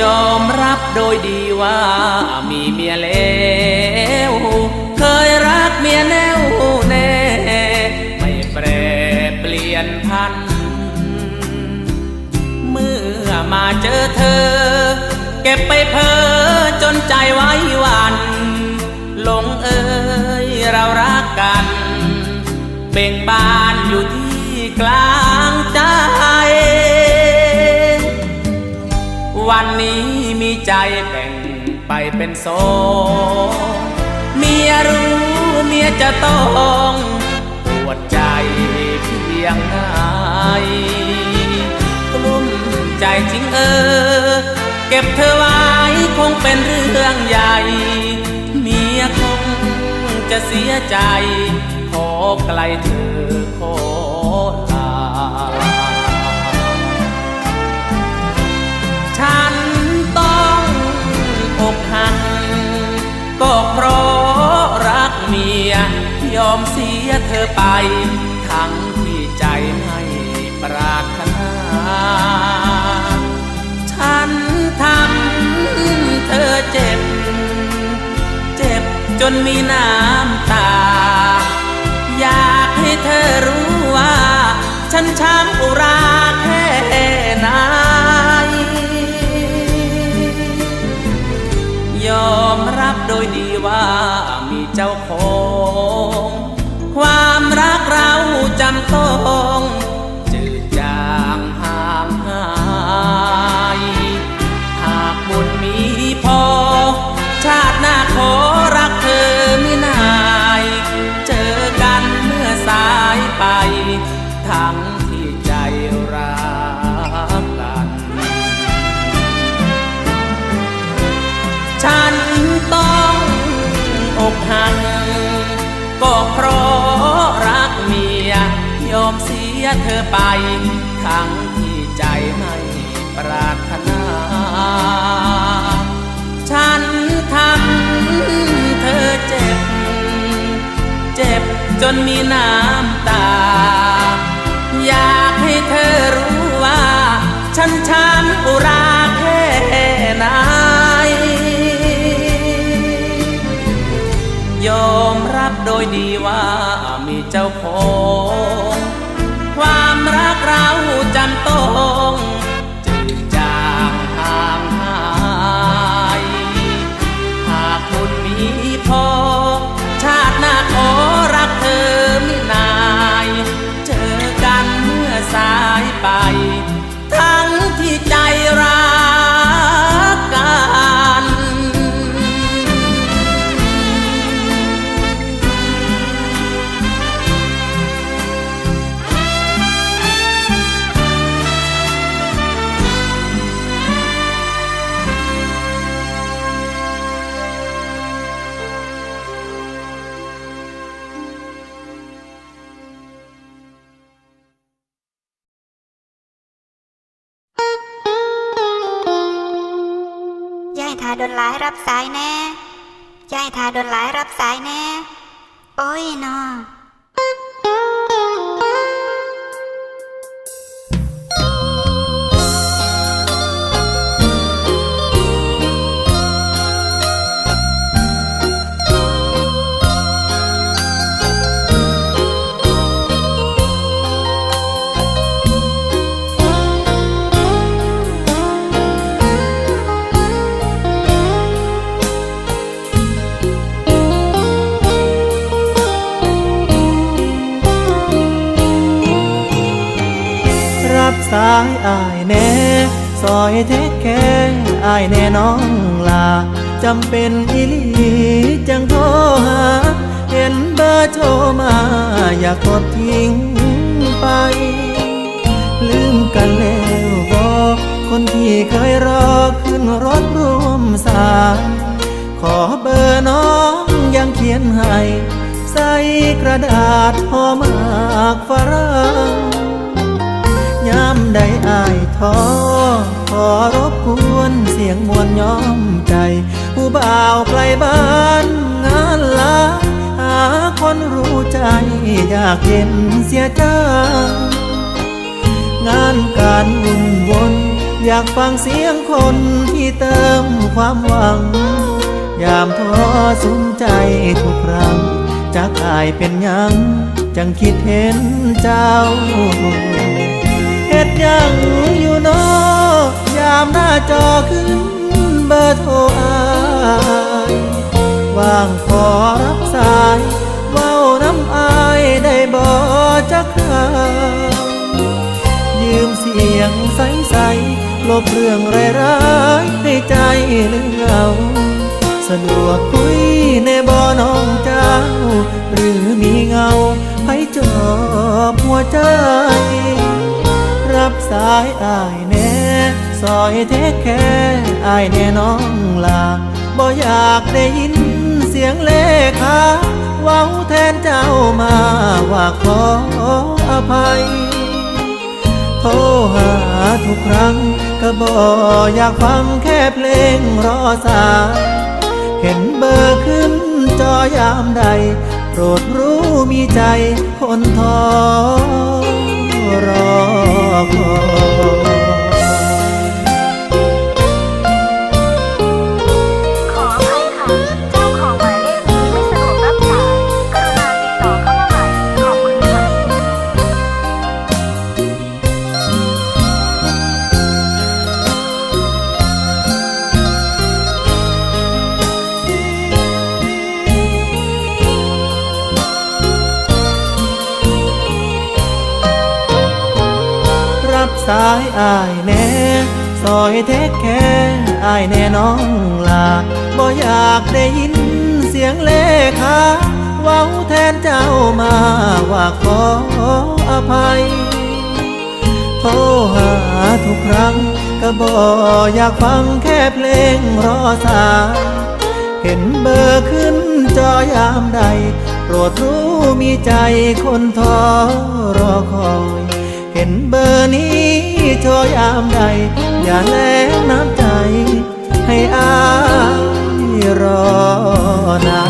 ยอมรับโดยดีว่ามีเมียแล้วเคยรักเมียแน่วแน่ ไม่แปรเปลี่ยนพัน เมื่อมาเจอเธอ เก็บไปเพอจนใจไว้หวันหลงเอ่ยเรารักกัน เบ่งบานอยู่ที่กลางใจ วันนี้มีใจแบ่งไปเป็นสองเมียรู้เมียจะต้องปวดใจเพียงไหนกลุ้มใจจริงเออ เก็บเธอไว้คงเป็นเรื่องใหญ่ เมียคงจะเสียใจ ขอไกลเธอขอ ยอมเสียเธอไป ทั้งที่ใจไม่ปรารถนาฉันทำเธอเจ็บ เจ็บจนมีน้ำ ฉันต้องอกหักก็เพราะรักเมีย ยอมเสียเธอไป ทั้งที่ใจไม่ปรารถนา ฉันทำเธอเจ็บ เจ็บจนมีน้ำตา เายโดนหลายรับสายแน่ยายทาโดนหลายรับสายแน่ โอ้ยนอ แน่น้องลาจำเป็นอีหลีจังโทรหา เห็นเบอร์โทรมา อยากกดทิ้งไป ลืมกันแล้วบอกคนที่เคยรอขึ้นรถร่วมสายขอเบอร์น้องยังเขียนให้ ใส่กระดาษห่อมากฝรั่งยามใดอายท้อ ขอรบกวนเสียงมวลย้อมใจ ผู้บ่าวไกลบ้านงานลาหาคนรู้ใจอยากเห็นเสียจังงานการวุ่นวนอยากฟังเสียงคนที่เติมความหวัง ยามท้อสุมใจทุกครั้งจะกลายเป็นยัง จังคิดเห็นเจ้าเฮ็ดยังามหน้าจอขึ้นเบอร์โทรอายว่างขอรับสายเว้าน้ำอายได้บ่จักคราวยืมเสียงใสๆลบเรื่องร้ายๆในใจลืมเหงาสะดวกคุยในบ่อน้องเจ้า หรือมีเงาให้จอบหัวใจ รับสายอาย ซอยเทคแค่อายแน่น้องลาบ่อยากได้ยินเสียงเลขาเว้าแทนเจ้ามาว่าขออภัย โทรหาทุกครั้งก็บ่อยากฟังแค่เพลงรอสายเห็นเบอร์ขึ้นจอยามใด โปรดรู้มีใจคนทอรอคอย สายอายแน่ซอยเทคแค่อายแน่น้องลาบ่อยากได้ยินเสียงเลขาเว้าแทนเจ้ามาว่าขออภัยโทรหาทุกครั้งก็บ่อยากฟังแค่เพลงรอสายเห็นเบอร์ขึ้นจอยามใด โปรดรู้มีใจคนท้อรอคอย เห็นเบอร์นี้โชยามใด อย่าแลงน้ำใจ ให้อายรอนาน